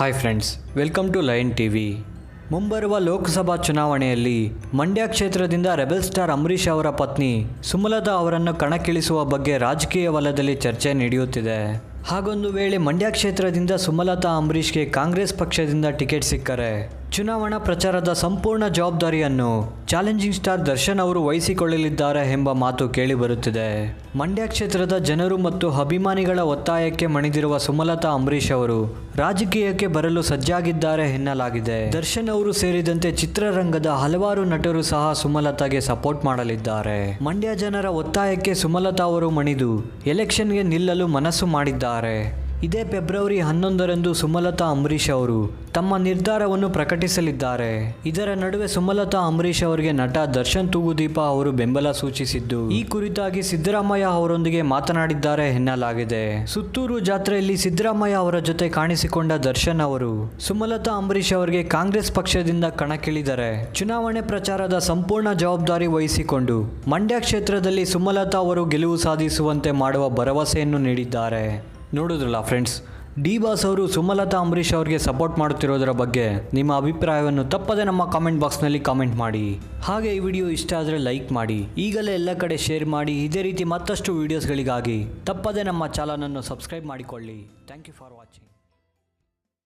Hi friends welcome to lion TV ಮುಂಬರುವ ಲೋಕಸಭಾ ಚುನಾವಣೆಯಲ್ಲಿ ಮಂಡ್ಯ ಕ್ಷೇತ್ರದಿಂದ ರೆಬೆಲ್ ಸ್ಟಾರ್ ಅಂಬರೀಷ್ ಅವರ ಪತ್ನಿ ಸುಮಲತಾ ಅವರನ್ನು ಕಣಕ್ಕಿಳಿಸುವ ಬಗ್ಗೆ ರಾಜಕೀಯ ವಲಯದಲ್ಲಿ ಚರ್ಚೆ ನಡೆಯುತ್ತಿದೆ. ಹಾಗೊಂದು ವೇಳೆ ಮಂಡ್ಯ ಕ್ಷೇತ್ರದಿಂದ ಸುಮಲತಾ ಅಂಬರೀಷ್ಗೆ ಕಾಂಗ್ರೆಸ್ ಪಕ್ಷದಿಂದ ಟಿಕೆಟ್ ಸಿಕ್ಕರೆ ಚುನಾವಣಾ ಪ್ರಚಾರದ ಸಂಪೂರ್ಣ ಜವಾಬ್ದಾರಿಯನ್ನು ಚಾಲೆಂಜಿಂಗ್ ಸ್ಟಾರ್ ದರ್ಶನ್ ಅವರು ವಹಿಸಿಕೊಳ್ಳಲಿದ್ದಾರೆ ಎಂಬ ಮಾತು ಕೇಳಿಬರುತ್ತಿದೆ ಮಂಡ್ಯ ಕ್ಷೇತ್ರದ ಜನರು ಮತ್ತು ಅಭಿಮಾನಿಗಳ ಒತ್ತಾಯಕ್ಕೆ ಮಣಿದಿರುವ ಸುಮಲತಾ ಅಂಬರೀಷ್ ಅವರು ರಾಜಕೀಯಕ್ಕೆ ಬರಲು ಸಜ್ಜಾಗಿದ್ದಾರೆ ಎನ್ನಲಾಗಿದೆ. ದರ್ಶನ್ ಅವರು ಸೇರಿದಂತೆ ಚಿತ್ರರಂಗದ ಹಲವಾರು ನಟರು ಸಹ ಸುಮಲತಾಗೆ ಸಪೋರ್ಟ್ ಮಾಡಲಿದ್ದಾರೆ. ಮಂಡ್ಯ ಜನರ ಒತ್ತಾಯಕ್ಕೆ ಸುಮಲತಾ ಅವರು ಮಣಿದು ಎಲೆಕ್ಷನ್ಗೆ ನಿಲ್ಲಲು ಮನಸ್ಸು ಮಾಡಿದ್ದಾರೆ. ಇದೇ ಫೆಬ್ರವರಿ ಹನ್ನೊಂದರಂದು ಸುಮಲತಾ ಅಂಬರೀಷ್ ಅವರು ತಮ್ಮ ನಿರ್ಧಾರವನ್ನು ಪ್ರಕಟಿಸಲಿದ್ದಾರೆ. ಇದರ ನಡುವೆ ಸುಮಲತಾ ಅಂಬರೀಷ್ ಅವರಿಗೆ ನಟ ದರ್ಶನ್ ತೂಗುದೀಪ ಅವರು ಬೆಂಬಲ ಸೂಚಿಸಿದ್ದು. ಈ ಕುರಿತಾಗಿ ಸಿದ್ದರಾಮಯ್ಯ ಅವರೊಂದಿಗೆ ಮಾತನಾಡಿದ್ದಾರೆ ಎನ್ನಲಾಗಿದೆ. ಸುತ್ತೂರು ಜಾತ್ರೆಯಲ್ಲಿ ಸಿದ್ದರಾಮಯ್ಯ ಅವರ ಜೊತೆ ಕಾಣಿಸಿಕೊಂಡ ದರ್ಶನ್ ಅವರು ಸುಮಲತಾ ಅಂಬರೀಷ್ ಅವರಿಗೆ ಕಾಂಗ್ರೆಸ್ ಪಕ್ಷದಿಂದ ಕಣಕ್ಕಿಳಿದರೆ ಚುನಾವಣೆ ಪ್ರಚಾರದ ಸಂಪೂರ್ಣ ಜವಾಬ್ದಾರಿ ವಹಿಸಿಕೊಂಡು ಮಂಡ್ಯ ಕ್ಷೇತ್ರದಲ್ಲಿ ಸುಮಲತಾ ಅವರು ಗೆಲುವು ಸಾಧಿಸುವಂತೆ ಮಾಡುವ ಭರವಸೆಯನ್ನು ನೀಡಿದ್ದಾರೆ. ನೋಡಿದ್ರಲ್ಲ ಫ್ರೆಂಡ್ಸ್ ಡಿ ಬಾಸ್ ಅವರು ಸುಮಲತಾ ಅಂಬರೀಷ್ ಅವರಿಗೆ ಸಪೋರ್ಟ್ ಮಾಡುತ್ತಿರೋದರ ಬಗ್ಗೆ ನಿಮ್ಮ ಅಭಿಪ್ರಾಯವನ್ನು ತಪ್ಪದೆ ನಮ್ಮ ಕಾಮೆಂಟ್ ಬಾಕ್ಸ್ನಲ್ಲಿ ಕಾಮೆಂಟ್ ಮಾಡಿ. ಹಾಗೆ ಈ ವಿಡಿಯೋ ಇಷ್ಟ ಆದರೆ ಲೈಕ್ ಮಾಡಿ. ಈಗಲೇ ಎಲ್ಲ ಕಡೆ ಶೇರ್ ಮಾಡಿ. ಇದೇ ರೀತಿ ಮತ್ತಷ್ಟು ವೀಡಿಯೋಸ್ಗಳಿಗಾಗಿ ತಪ್ಪದೆ ನಮ್ಮ ಚಾನಲನ್ನು ಸಬ್ಸ್ಕ್ರೈಬ್ ಮಾಡಿಕೊಳ್ಳಿ. Thank you for watching